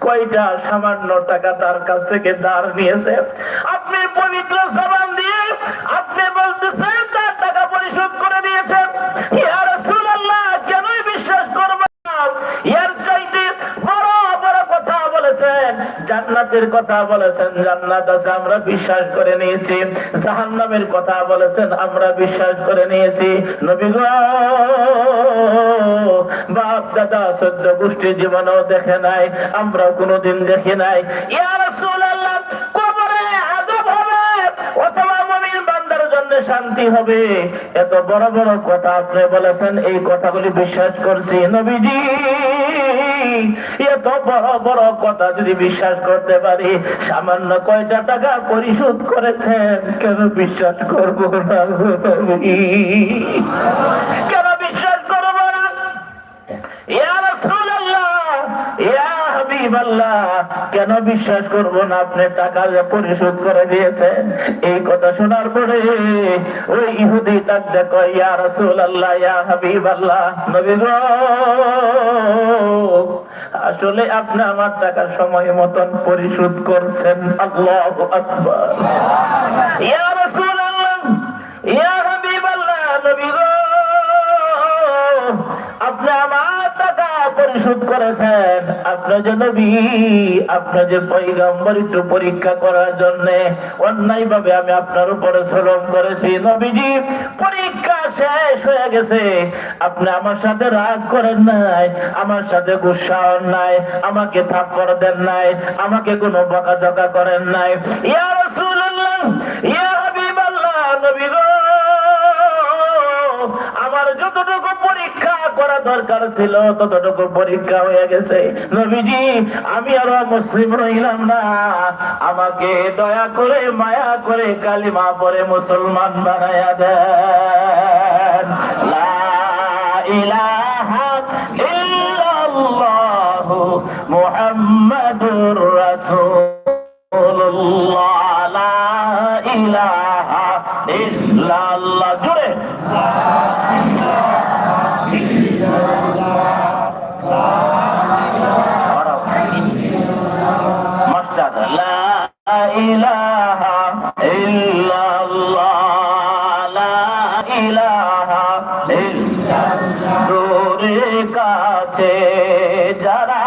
কয়টা সামান্য টাকা তার কাছ থেকে ধার নিয়েছে? আপনি পবিত্র সাবান দিয়ে জান্নাতের কথা বলেছেন, জান্নাত আছে, আমরা বিশ্বাস করে নিয়েছি। জাহান্নামের কথা বলেছেন, আমরা বিশ্বাস করে নিয়েছি। নবী গো, বাপ, দাদা, সদ্য দেখে নাই আমরা কোনোদিন দেখি নাই। ইয়া কবরে আযাব হবে, অথবা মুমিন বান্দার জন্য শান্তি হবে। এত বড় বড় কথা আপনি বলেছেন, এই কথাগুলি বিশ্বাস করছি। নবীজি এত বড় বড় কথা যদি বিশ্বাস করতে পারি সামান্য কয়টা টাকা পরিশোধ করেছেন। কেন বিশ্বাস করব না? কেন বিশ্বাস করব না? ইয়া রাসূলুল্লাহ, ইয়া হাবিবাল্লাহ, কেন বিশ্বাস করব না? আপনি টাকা যে পরিশোধ করে দিয়েছেন, এই কথা শোনার পরে ওই ইহুদি ডাক দেখো রাসূলুল্লাহ, ইয়া হাবিবাল্লাহ, নবী আসলে আপনি আমার টাকা সময় মতন পরিশোধ করছেন। আল্লাহু আকবার। ইয়া আপনি আমার টাকা পরিশোধ করেছেন। আপনার যে নবী, আপনার যে পৈগম্বর একটু পরীক্ষা করার জন্য অন্যায় ভাবে আমি আপনার উপরে শ্রম করেছি। নবীজি, পরীক্ষা শেষ হয়ে গেছে। আপনি আমার সাথে রাগ করেন নাই, আমার সাথে গুসা হন নাই, আমাকে থাপ্পড় দেন নাই, আমাকে কোনো বকাঝকা করেন নাই। ইয়া রাসূলুল্লাহ, ইয়া হাবিবাল্লাহ, নবী আমার যতটুকু পরীক্ষা করা দরকার ছিল, ততটুকু পরীক্ষা হয়ে গেছে। নবীজি, আমি আর মুসলিম রইলাম না। আমাকে দয়া করে, মায়া করে কালিমা পরে মুসলমান বানায়া দেন। ইলাহা জুড়ে কাছে যারা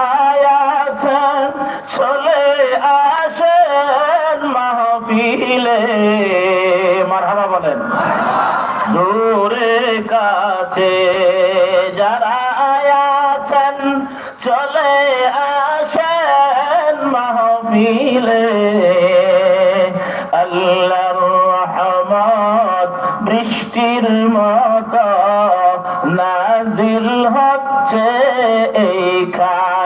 আছেন চলে আসেন মাহফিলে মারহাবা বলেন দূরে কাছে আছেন চলে আসেন মাহফিলে। আল্লাহর রহমত বৃষ্টির মতো নাজিল হচ্ছে এইখানে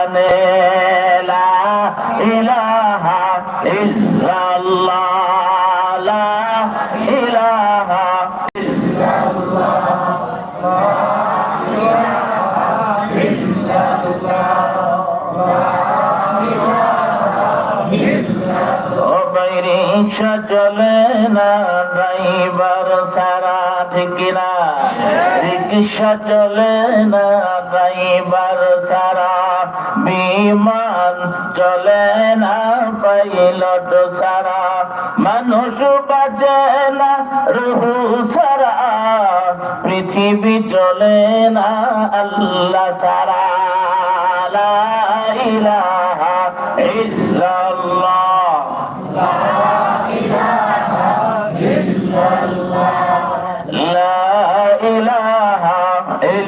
রিক্সা চলে না ড্রাইভার সারা ঠিক না রিক্সা চলে না ড্রাইভার সারা বিমান চলে না পাইলট সারা। মানুষ বাঁচে না, রুহু সারা। পৃথিবী চলে না, আল্লাহ সারা। ইলাহা ইল্লাল্লাহ।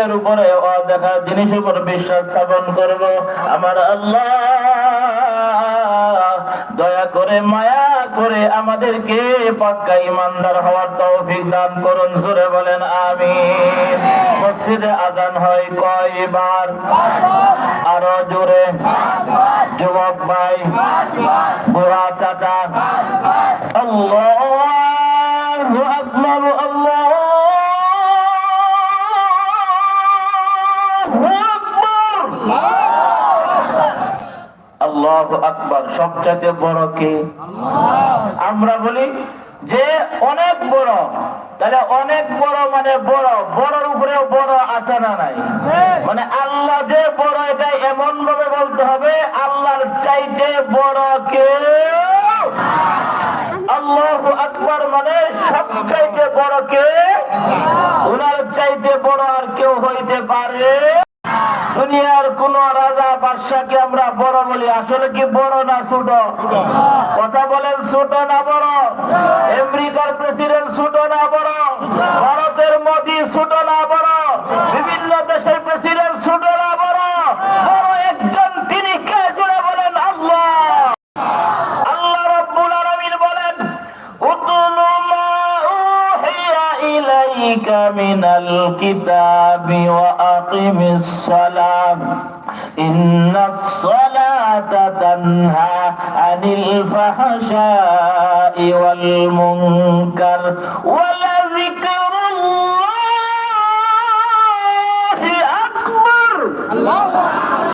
গাইবের উপরে অদেখা জিনিসের উপর বিশ্বাস স্থাপন করব। আমার আল্লাহ, দয়া করে, মায়া করে আমাদেরকে পাক্কা ইমানদার হওয়ার তৌফিক দান করুন, জোরে বলেন আমি মসজিদে আজান হয় কয়বার? আরও জোরে। যুবক ভাই, বুড়া চাচা আল্লাহু আকবার। সবচাইতে বড় কে? আমরা বলি যে অনেক বড়। তাহলে অনেক বড় মানে বড়। বড়র উপরেও বড় আছে না নাই? মানে আল্লাহ যে বড় এটা এমন ভাবে বলতে হবে আল্লাহর চাইতে বড় কে আল্লাহ। আকবার মানে সবচাইতে বড় কে? ওনার চাইতে বড় আর কেউ হইতে পারে দুনিয়ার কোন রাজা বাদশাকে আমরা বড় বলি। আসলে কি বড় না ছোট? কথা বলেন ছোট না বড়? আমেরিকার প্রেসিডেন্ট ছোট না বড়? عليك من الكتاب وأقم الصلاة. إن الصلاة تنهى عن الفحشاء والمنكر. ولذكر